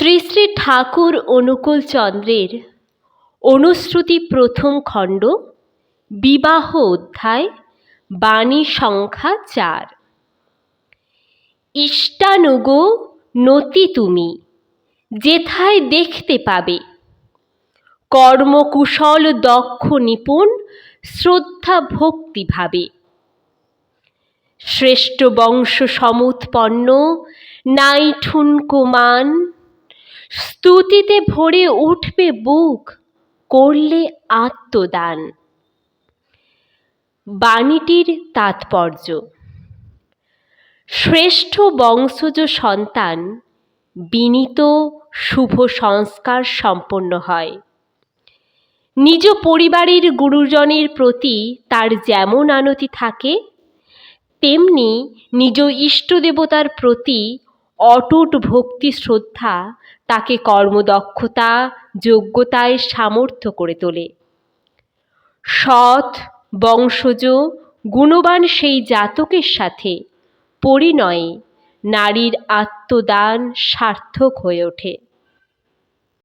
শ্রী শ্রী ঠাকুর অনুকূল চন্দ্রের অনুশ্রুতি প্রথম খণ্ড, বিবাহ অধ্যায়, বাণী সংখ্যা চার। ইষ্টানুগ নতি তুমি, যেথায় দেখতে পাবে। কর্মকুশল দক্ষ নিপুণ, শ্রদ্ধা ভক্তি ভাবে। শ্রেষ্ঠ বংশ সমুৎপন্ন নাই ঠুনকুমান স্তুতিতে ভরে উঠবে বুক, করলে আত্মদান। বাণীটির তাৎপর্য, শ্রেষ্ঠ বংশজ সন্তান বিনীত শুভ সংস্কার সম্পন্ন হয়। নিজ পরিবারের গুরুজনের প্রতি তার যেমন আনতি থাকে, তেমনি নিজ ইষ্ট দেবতার প্রতি অটুট ভক্তি শ্রদ্ধা তাকে কর্মদক্ষতা, যোগ্যতায় সামর্থ্য করে তোলে। সৎ, বংশজ, গুণবান সেই জাতকের সাথে পরিণয়ে নারীর আত্মদান সার্থক হয়ে ওঠে।